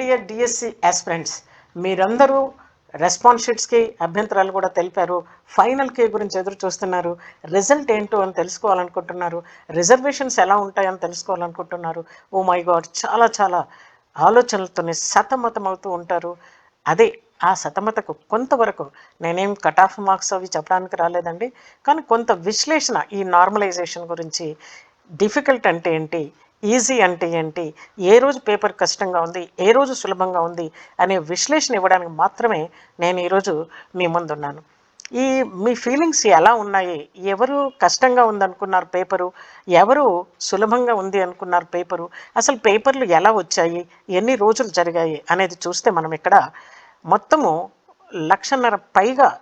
Dear DSC aspirants మీరందరూ response షీట్స్కి అభ్యంతరాలు కూడా తెలిపారు. ఫైనల్ కే గురించి ఎదురు చూస్తున్నారు? రిజల్ట్ ఏంటో అని తెలుసుకోవాలనుకుంటున్నారు. రిజర్వేషన్స్ ఎలా ఉంటాయని తెలుసుకోవాలనుకుంటున్నారు. ఓ మై గాడ్ చాలా చాలా ఆలోచనలతోనే సతమతం అవుతూ ఉంటారు. అదే ఆ సతమతకు కొంతవరకు నేనేం కట్ ఆఫ్ మార్క్స్ అవి చెప్పడానికి రాలేదండి. కానీ కొంత విశ్లేషణ ఈ నార్మలైజేషన్ గురించి డిఫికల్ట్ అంటే ఏంటి? ఈజీ అంటే ఏంటి? ఏ రోజు పేపర్ కష్టంగా ఉంది? ఏ రోజు సులభంగా ఉంది? అనే విశ్లేషణ ఇవ్వడానికి మాత్రమే నేను ఈరోజు మీ ముందున్నాను. ఈ మీ ఫీలింగ్స్ ఎలా ఉన్నాయి? ఎవరు కష్టంగా ఉందనుకున్నారు పేపరు? ఎవరు సులభంగా ఉంది అనుకున్నారు పేపరు? అసలు పేపర్లు ఎలా వచ్చాయి? ఎన్ని రోజులు జరిగాయి? అనేది చూస్తే మనం ఇక్కడ మొత్తము లక్షన్నర పైగా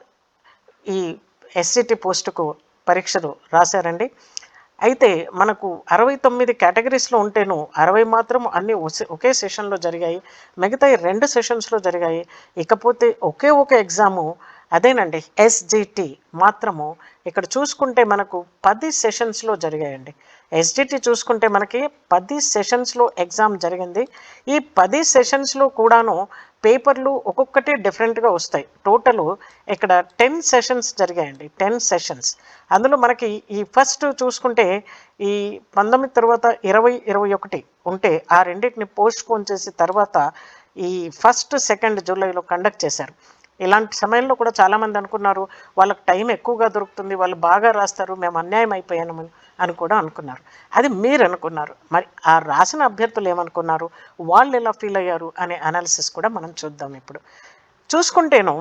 ఈ ఎస్సిటి పోస్టుకు పరీక్షలు రాశారండి. అయితే మనకు అరవై తొమ్మిది కేటగిరీస్లో ఉంటేను అరవై మాత్రం అన్ని ఒకే సెషన్లో జరిగాయి. మిగతా ఈ రెండు సెషన్స్లో జరిగాయి. ఇకపోతే ఒకే ఒక ఎగ్జాము అదేనండి ఎస్జిటి మాత్రము ఇక్కడ చూసుకుంటే మనకు పది సెషన్స్లో జరిగాయండి. ఎస్జిటి చూసుకుంటే మనకి పది సెషన్స్లో ఎగ్జామ్ జరిగింది. ఈ పది సెషన్స్లో కూడాను పేపర్లు ఒక్కొక్కటి డిఫరెంట్గా వస్తాయి. టోటల్ ఇక్కడ టెన్ సెషన్స్ జరిగాయండి టెన్ సెషన్స్ అందులో మనకి ఈ ఫస్ట్ చూసుకుంటే ఈ పంతొమ్మిది తర్వాత ఇరవై ఇరవై ఒకటి ఉంటే ఆ రెండింటిని పోస్ట్ పోన్ చేసి తర్వాత ఈ ఫస్ట్ సెకండ్ జూలైలో కండక్ట్ చేశారు. ఇలాంటి సమయంలో కూడా చాలామంది అనుకున్నారు వాళ్ళకి టైం ఎక్కువగా దొరుకుతుంది వాళ్ళు బాగా రాస్తారు మేము అన్యాయం అయిపోయాము అని కూడా అనుకున్నారు. అది మీరు అనుకున్నారు. మరి ఆ రాసిన అభ్యర్థులు ఏమనుకున్నారు? వాళ్ళు ఎలా ఫీల్ అయ్యారు? అనే అనాలిసిస్ కూడా మనం చూద్దాం ఇప్పుడు. చూసుకుంటేను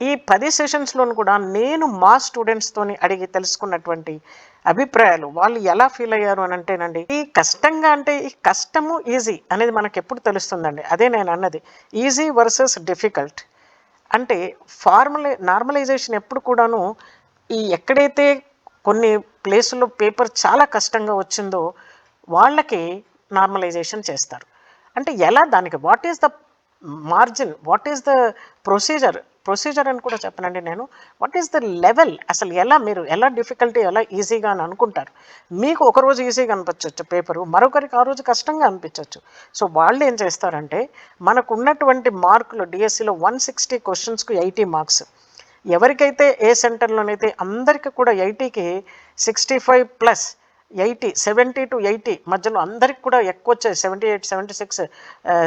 ఈ పది సెషన్స్లోను కూడా నేను మా స్టూడెంట్స్తోని అడిగి తెలుసుకున్నటువంటి అభిప్రాయాలు వాళ్ళు ఎలా ఫీల్ అయ్యారు అని అంటేనండి ఈ కష్టంగా అంటే ఈ కష్టము ఈజీ అనేది మనకు ఎప్పుడు తెలుస్తుందండి. అదే నేను అన్నది ఈజీ వర్సెస్ డిఫికల్ట్ అంటే ఫార్మలై నార్మలైజేషన్ ఎప్పుడు కూడాను ఈ ఎక్కడైతే కొన్ని ప్లేసుల్లో పేపర్ చాలా కష్టంగా వచ్చిందో వాళ్ళకి నార్మలైజేషన్ చేస్తారు. అంటే ఎలా దానికి what is the margin what is the procedure procedure అని కూడా చెప్పనండి నేను. వాట్ ఈస్ ద లెవెల్ అసలు ఎలా మీరు ఎలా డిఫికల్టీ ఎలా ఈజీగా అని అనుకుంటారు? మీకు ఒక రోజు ఈజీగా అనిపించవచ్చు పేపరు మరొకరికి ఆ రోజు కష్టంగా అనిపించవచ్చు సో వాళ్ళు ఏం చేస్తారంటే మనకు ఉన్నటువంటి మార్కులు డిఎస్సిలో వన్ సిక్స్టీ క్వశ్చన్స్కు ఎయిటీ మార్క్స్ ఎవరికైతే ఏ సెంటర్లోనైతే అందరికీ కూడా ఎయిటీకి sixty five plus eighty seventy to eighty మధ్యలో అందరికి కూడా ఎక్కువ వచ్చాయి seventy eight seventy six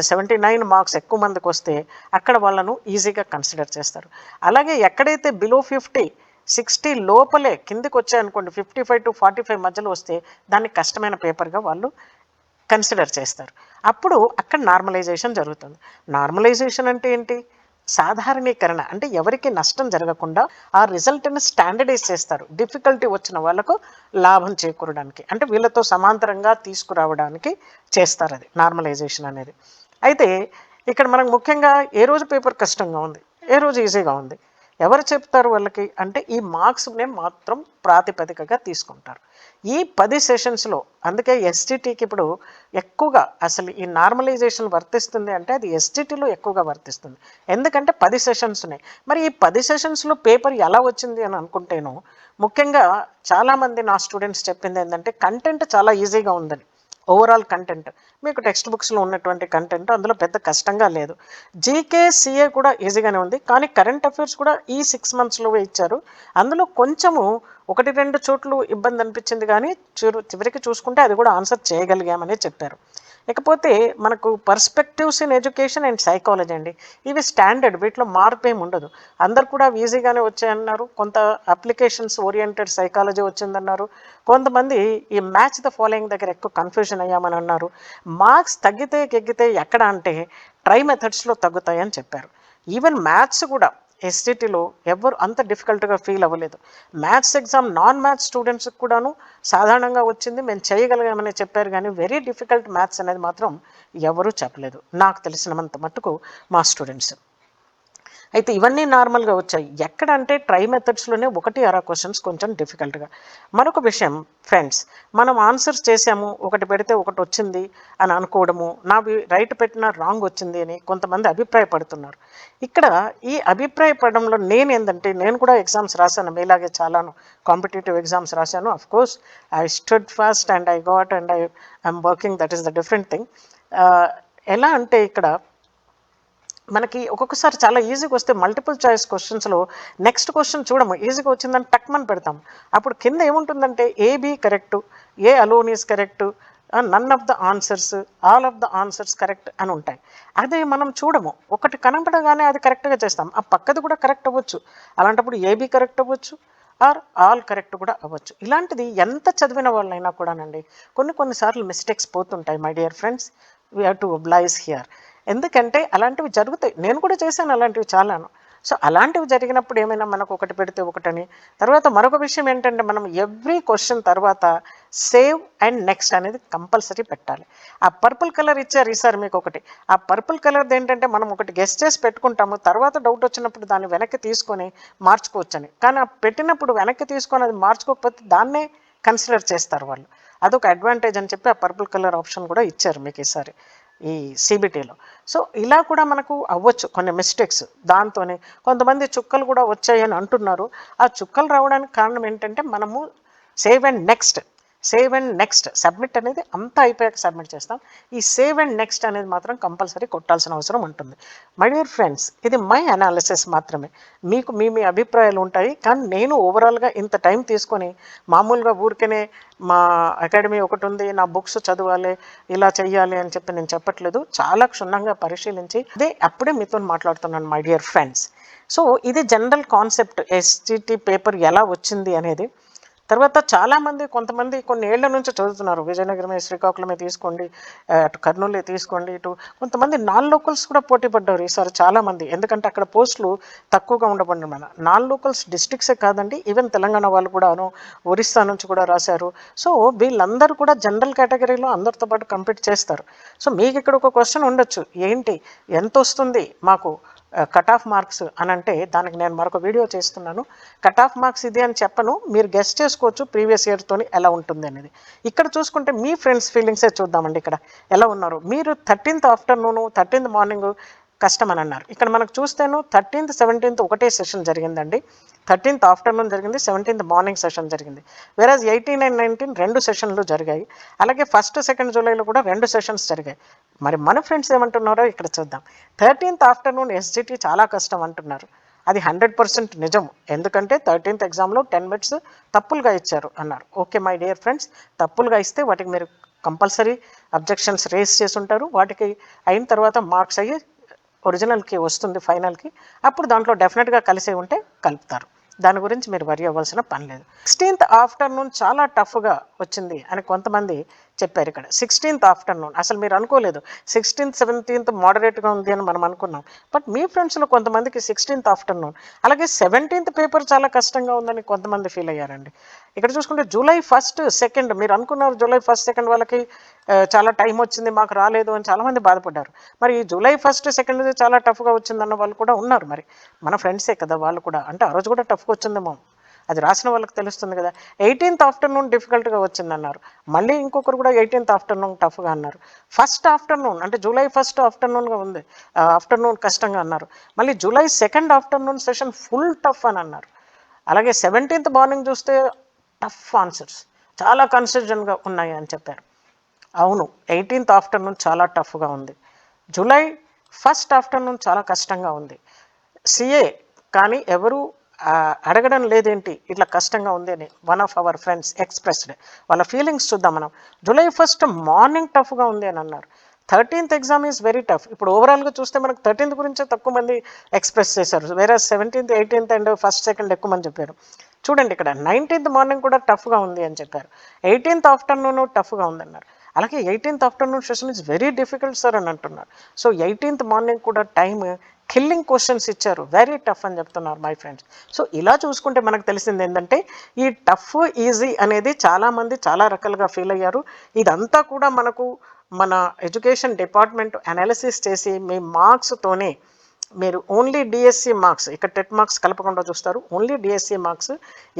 seventy nine marks ఎక్కువ మందికి వస్తే అక్కడ వాళ్ళను ఈజీగా కన్సిడర్ చేస్తారు. అలాగే ఎక్కడైతే బిలో ఫిఫ్టీ సిక్స్టీ లోపలే కిందికి వచ్చాయనుకోండి fifty five to forty five మధ్యలో వస్తే దాన్ని కష్టమైన పేపర్గా వాళ్ళు కన్సిడర్ చేస్తారు. అప్పుడు అక్కడ నార్మలైజేషన్ జరుగుతుంది. నార్మలైజేషన్ అంటే ఏంటి? సాధారణీకరణ అంటే ఎవరికి నష్టం జరగకుండా ఆ రిజల్ట్ని స్టాండర్డైజ్ చేస్తారు. డిఫికల్టీ వచ్చిన వాళ్ళకు లాభం చేకూరడానికి. అంటే వీళ్ళతో సమాంతరంగా తీసుకురావడానికి చేస్తారు అది నార్మలైజేషన్ అనేది. అయితే ఇక్కడ మనకు ముఖ్యంగా ఏ రోజు పేపర్ కష్టంగా ఉంది? ఏ రోజు ఈజీగా ఉంది? ఎవరు చెప్తారు వాళ్ళకి? అంటే ఈ మార్క్స్ని మాత్రం ప్రాతిపదికగా తీసుకుంటారు. ఈ పది సెషన్స్లో అందుకే ఎస్టీటీకి ఇప్పుడు ఎక్కువగా అసలు ఈ నార్మలైజేషన్ వర్తిస్తుంది అంటే అది ఎస్టీటీలో ఎక్కువగా వర్తిస్తుంది. ఎందుకంటే పది సెషన్స్ ఉన్నాయి మరి ఈ పది సెషన్స్లో పేపర్ ఎలా వచ్చింది అని అనుకుంటేను ముఖ్యంగా చాలామంది నా స్టూడెంట్స్ చెప్పింది ఏంటంటే కంటెంట్ చాలా ఈజీగా ఉందని. ఓవరాల్ కంటెంట్ మీకు టెక్స్ట్ బుక్స్లో ఉన్నటువంటి కంటెంట్ అందులో పెద్ద కష్టంగా లేదు. జీకే సిఏ కూడా ఈజీగానే ఉంది. కానీ కరెంట్ అఫైర్స్ కూడా ఈ సిక్స్ మంత్స్లో ఇచ్చారు. అందులో కొంచెము ఒకటి రెండు చోట్ల ఇబ్బంది అనిపించింది కానీ చివరికి చూసుకుంటే అది కూడా ఆన్సర్ చేయగలిగామని చెప్పారు. ఇకపోతే మనకు perspectives in education and psychology అండి. ఇవి స్టాండర్డ్ వీటిలో మార్పు ఏమి ఉండదు. అందరు కూడా ఈజీగానే వచ్చాయన్నారు. కొంత అప్లికేషన్స్ ఓరియంటెడ్ సైకాలజీ వచ్చిందన్నారు. కొంతమంది ఈ మ్యాచ్ ద ఫాలోయింగ్ దగ్గర ఎక్కువ కన్ఫ్యూజన్ అయ్యామని అన్నారు. మార్క్స్ తగ్గితే గెగ్గితే ఎక్కడ అంటే ట్రై మెథడ్స్లో తగ్గుతాయని చెప్పారు. ఈవెన్ మ్యాథ్స్ కూడా ఎస్టీటీలో ఎవరు అంత డిఫికల్ట్గా ఫీల్ అవ్వలేదు. మ్యాథ్స్ ఎగ్జామ్ నాన్ మ్యాథ్స్ స్టూడెంట్స్కి కూడాను సాధారణంగా వచ్చింది మేము చేయగలిగామని చెప్పారు కానీ వెరీ డిఫికల్ట్ మ్యాథ్స్ అనేది మాత్రం ఎవరూ చెప్పలేదు. నాకు తెలిసినంత మట్టుకు మా స్టూడెంట్స్ అయితే ఇవన్నీ నార్మల్గా వచ్చాయి. ఎక్కడ అంటే ట్రై మెథడ్స్లోనే ఒకటి అరా క్వశ్చన్స్ కొంచెం డిఫికల్ట్గా. మరొక విషయం ఫ్రెండ్స్ మనం ఆన్సర్స్ చేసాము ఒకటి పెడితే ఒకటి వచ్చింది అని అనుకోవడము నావి రైట్ పెట్టిన రాంగ్ వచ్చింది అని కొంతమంది అభిప్రాయపడుతున్నారు. ఇక్కడ ఈ అభిప్రాయపడడంలో నేను ఏంటంటే నేను కూడా ఎగ్జామ్స్ రాశాను మీలాగే చాలాను కాంపిటేటివ్ ఎగ్జామ్స్ రాశాను. Of course I stood first and I got and I I'm working that is the different thing ఎలా అంటే ఇక్కడ మనకి ఒక్కొక్కసారి చాలా ఈజీగా వస్తే మల్టిపుల్ చాయిస్ క్వశ్చన్స్లో నెక్స్ట్ క్వశ్చన్ చూడము. ఈజీగా వచ్చిందని టక్మని పెడతాం. అప్పుడు కింద ఏముంటుందంటే A B correct A alone is correct none of the answers all of the answers correct అని ఉంటాయి. అదే మనం చూడము. ఒకటి కనపడగానే అది కరెక్ట్గా చేస్తాం. ఆ పక్కది కూడా కరెక్ట్ అవ్వచ్చు. అలాంటప్పుడు ఏబి కరెక్ట్ అవ్వచ్చు. ఆర్ ఆల్ కరెక్ట్ కూడా అవ్వచ్చు. ఇలాంటిది ఎంత చదివిన వాళ్ళైనా కూడానండి కొన్ని కొన్నిసార్లు మిస్టేక్స్ పోతుంటాయి my dear friends we have to oblige here ఎందుకంటే అలాంటివి జరుగుతాయి. నేను కూడా చేశాను అలాంటివి చాలాను. సో అలాంటివి జరిగినప్పుడు ఏమైనా మనకు ఒకటి పెడితే ఒకటని తర్వాత మరొక విషయం ఏంటంటే మనం ఎవ్రీ క్వశ్చన్ తర్వాత సేవ్ అండ్ నెక్స్ట్ అనేది కంపల్సరీ పెట్టాలి. ఆ పర్పుల్ కలర్ ఇచ్చారు ఈసారి మీకు ఒకటి. ఆ పర్పుల్ కలర్ది ఏంటంటే మనం ఒకటి గెస్ట్ చేసి పెట్టుకుంటాము తర్వాత డౌట్ వచ్చినప్పుడు దాన్ని వెనక్కి తీసుకొని మార్చుకోవచ్చని. కానీ ఆ పెట్టినప్పుడు వెనక్కి తీసుకొని అది మార్చుకోకపోతే దాన్నే కన్సిడర్ చేస్తారు వాళ్ళు. అదొక అడ్వాంటేజ్ అని చెప్పి ఆ పర్పుల్ కలర్ ఆప్షన్ కూడా ఇచ్చారు మీకు ఈసారి ఈ సిబిటీలో సో ఇలా కూడా మనకు అవ్వచ్చు కొన్ని మిస్టేక్స్ దాంతోనే. కొంతమంది చుక్కలు కూడా వచ్చాయని అంటున్నారు. ఆ చుక్కలు రావడానికి కారణం ఏంటంటే మనము save and next save and next. Submit అనేది అంతా అయిపోయాక సబ్మిట్ చేస్తాం. ఈ సేవ్ అండ్ నెక్స్ట్ అనేది మాత్రం కంపల్సరీ కొట్టాల్సిన అవసరం ఉంటుంది. మై డియర్ ఫ్రెండ్స్ ఇది మై అనాలిసిస్ మాత్రమే. మీకు మీ మీ అభిప్రాయాలు ఉంటాయి. కానీ నేను ఓవరాల్గా ఇంత టైం తీసుకొని మామూలుగా ఊరికనే మా అకాడమీ ఒకటి ఉంది నా బుక్స్ చదవాలి ఇలా చెయ్యాలి అని చెప్పి నేను చెప్పట్లేదు. చాలా క్షుణ్ణంగా పరిశీలించి అదే అప్పుడే మీతో మాట్లాడుతున్నాను మై డియర్ ఫ్రెండ్స్ సో ఇది జనరల్ కాన్సెప్ట్ ఎస్జిటి పేపర్ ఎలా వచ్చింది అనేది తర్వాత చాలామంది కొంతమంది కొన్ని ఏళ్ళ నుంచి చదువుతున్నారు. విజయనగరమే శ్రీకాకుళమే తీసుకోండి అటు కర్నూలే తీసుకోండి ఇటు కొంతమంది నాన్ లోకల్స్ కూడా పోటీ పడ్డారు ఈసారి చాలామంది. ఎందుకంటే అక్కడ పోస్టులు తక్కువగా ఉండబడి మన నాన్ లోకల్స్ డిస్ట్రిక్ట్సే కాదండి ఈవెన్ తెలంగాణ వాళ్ళు కూడాను ఒరిస్సా నుంచి కూడా రాశారు. సో వీళ్ళందరూ కూడా జనరల్ కేటగిరీలో అందరితో పాటు కంపీట్ చేస్తారు. సో మీకు ఇక్కడ ఒక క్వశ్చన్ ఉండొచ్చు. ఏంటి? ఎంత వస్తుంది మాకు కట్ ఆఫ్ మార్క్స్ అని అంటే దానికి నేను మరొక వీడియో చేస్తున్నాను. కట్ ఆఫ్ మార్క్స్ ఇది అని చెప్పను. మీరు గెస్ట్ చేసుకోవచ్చు ప్రీవియస్ ఇయర్తో ఎలా ఉంటుంది అనేది. ఇక్కడ చూసుకుంటే మీ ఫ్రెండ్స్ ఫీలింగ్సే చూద్దామండి ఇక్కడ. ఎలా ఉన్నారు? మీరు థర్టీన్త్ ఆఫ్టర్నూను థర్టీన్త్ మార్నింగ్ కష్టం అని అన్నారు. ఇక్కడ మనకు చూస్తేను థర్టీన్త్ సెవెంటీన్త్ ఒకటే సెషన్ జరిగిందండి. థర్టీన్త్ ఆఫ్టర్నూన్ జరిగింది సెవెంటీన్త్ మార్నింగ్ సెషన్ జరిగింది. వేరాజ్ ఎయిటీన్ అండ్ నైన్టీన్ రెండు సెషన్లు జరిగాయి. అలాగే ఫస్ట్ సెకండ్ జూలైలో కూడా రెండు సెషన్స్ జరిగాయి. మరి మన ఫ్రెండ్స్ ఏమంటున్నారో ఇక్కడ చూద్దాం. థర్టీన్త్ ఆఫ్టర్నూన్ ఎస్జిటి చాలా కష్టం అంటున్నారు. అది హండ్రెడ్ పర్సెంట్ నిజం. ఎందుకంటే థర్టీన్త్ ఎగ్జామ్లో టెన్ మినిట్స్ తప్పులుగా ఇచ్చారు అన్నారు. ఓకే మై డియర్ ఫ్రెండ్స్ తప్పులుగా ఇస్తే వాటికి మీరు కంపల్సరీ అబ్జెక్షన్స్ రేస్ చేసి ఉంటారు వాటికి అయిన తర్వాత మార్క్స్ అయ్యి ఒరిజినల్కి వస్తుంది ఫైనల్కి. అప్పుడు దాంట్లో డెఫినెట్గా కలిసే ఉంటే కలుపుతారు. దాని గురించి మీరు వరి అవ్వాల్సిన పని లేదు. సిక్స్టీన్త్ ఆఫ్టర్నూన్ చాలా టఫ్గా వచ్చింది అని కొంతమంది చెప్పారు ఇక్కడ. సిక్స్టీన్త్ ఆఫ్టర్నూన్ అసలు మీరు అనుకోలేదు. సిక్స్టీన్త్ సెవెంటీన్త్ మోడరేట్గా ఉంది అని మనం అనుకున్నాం. బట్ మీ ఫ్రెండ్స్లో కొంతమందికి సిక్స్టీన్త్ ఆఫ్టర్నూన్ అలాగే సెవెంటీన్త్ పేపర్ చాలా కష్టంగా ఉందని కొంతమంది ఫీల్ అయ్యారండి. ఇక్కడ చూసుకుంటే జూలై ఫస్ట్ సెకండ్ మీరు అనుకున్నారు జూలై ఫస్ట్ సెకండ్ వాళ్ళకి చాలా టైం వచ్చింది మాకు రాలేదు అని చాలామంది బాధపడ్డారు. మరి ఈ జూలై ఫస్ట్ సెకండ్ చాలా టఫ్గా వచ్చిందన్న వాళ్ళు కూడా ఉన్నారు మరి. మన ఫ్రెండ్సే కదా వాళ్ళు కూడా. అంటే ఆ రోజు కూడా టఫ్గా వచ్చిందేమో. అది రాసిన వాళ్ళకి తెలుస్తుంది కదా. ఎయిటీన్త్ ఆఫ్టర్నూన్ డిఫికల్ట్గా వచ్చిందన్నారు. మళ్ళీ ఇంకొకరు కూడా ఎయిటీన్త్ ఆఫ్టర్నూన్ టఫ్గా అన్నారు. ఫస్ట్ ఆఫ్టర్నూన్ అంటే జూలై ఫస్ట్ ఆఫ్టర్నూన్గా ఉంది. ఆఫ్టర్నూన్ కష్టంగా అన్నారు. మళ్ళీ July second afternoon session full tough అని అన్నారు. అలాగే సెవెంటీన్త్ మార్నింగ్ చూస్తే టఫ్ ఆన్సర్స్ చాలా కన్ఫ్యూజన్గా ఉన్నాయి అని చెప్పారు. అవును ఎయిటీన్త్ ఆఫ్టర్నూన్ చాలా టఫ్గా ఉంది. జూలై ఫస్ట్ ఆఫ్టర్నూన్ చాలా కష్టంగా ఉంది. సిఏ కానీ ఎవరు అడగడం లేదేంటి? ఇట్లా కష్టంగా ఉంది అని one of our friends expressed వాళ్ళ ఫీలింగ్స్ చూద్దాం మనం. జూలై ఫస్ట్ మార్నింగ్ టఫ్గా ఉంది అని అన్నారు. Thirteenth exam is very tough ఇప్పుడు ఓవరాల్గా చూస్తే మనకు థర్టీన్త్ గురించే తక్కువ మంది ఎక్స్ప్రెస్ చేశారు. వేరే seventeenth eighteenth and first second ఎక్కువ మంది చెప్పారు. చూడండి ఇక్కడ నైన్టీన్త్ మార్నింగ్ కూడా టఫ్గా ఉంది అని చెప్పారు. ఎయిటీన్త్ ఆఫ్టర్నూన్ టఫ్గా ఉందన్నారు అలాగే eighteenth afternoon session is very difficult sir అని అంటున్నారు. సో ఎయిటీన్త్ మార్నింగ్ కూడా టైం కిల్లింగ్ క్వశ్చన్స్ ఇచ్చారు. వెరీ టఫ్ అని చెప్తున్నారు మై ఫ్రెండ్స్ సో ఇలా చూసుకుంటే మనకు తెలిసింది ఏంటంటే ఈ టఫ్ ఈజీ అనేది చాలామంది చాలా రకాలుగా ఫీల్ అయ్యారు. ఇదంతా కూడా మనకు మన ఎడ్యుకేషన్ డిపార్ట్మెంట్ అనాలిసిస్ చేసి మీ మార్క్స్తోనే మీరు ఓన్లీ డిఎస్సి మార్క్స్ ఇక్కడ టెట్ మార్క్స్ కలపకుండా చూస్తారు. ఓన్లీ డిఎస్సి మార్క్స్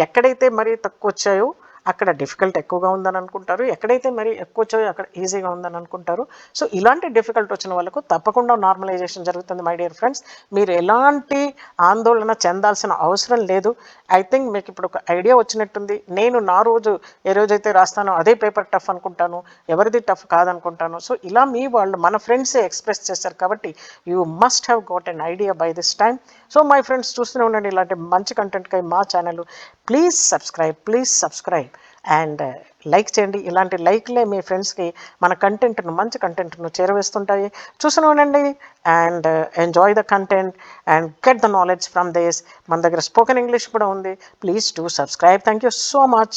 ఎక్కడైతే మరీ తక్కువ వచ్చాయో అక్కడ డిఫికల్ట్ ఎక్కువగా ఉందని అనుకుంటారు. ఎక్కడైతే మరి ఎక్కువ వచ్చాయో అక్కడ ఈజీగా ఉందని అనుకుంటారు. సో ఇలాంటి డిఫికల్ట్ వచ్చిన వాళ్ళకు తప్పకుండా నార్మలైజేషన్ జరుగుతుంది మై డియర్ ఫ్రెండ్స్ మీరు ఎలాంటి ఆందోళన చెందాల్సిన అవసరం లేదు. ఐ థింక్ మీకు ఇప్పుడు ఒక ఐడియా వచ్చినట్టుంది. నేను నా రోజు ఏ రోజైతే రాస్తానో అదే పేపర్ టఫ్ అనుకుంటాను. ఎవరిది టఫ్ కాదనుకుంటాను. సో ఇలా మీ వాళ్ళు మన ఫ్రెండ్సే ఎక్స్ప్రెస్ చేస్తారు కాబట్టి you must have got an idea by this time so my friends చూస్తూనే ఉండండి. ఇలాంటి మంచి కంటెంట్కై మా channel please subscribe please subscribe and like చేయండి. ఇలాంటి లైక్లే మీ ఫ్రెండ్స్కి మన కంటెంట్ను మంచి కంటెంట్ను చేరవేస్తుంటాయి. చూస్తూనే ఉండండి and enjoy the content and get the knowledge from this. మన దగ్గర స్పోకెన్ ఇంగ్లీష్ కూడా ఉంది. Please to subscribe. Thank you so much.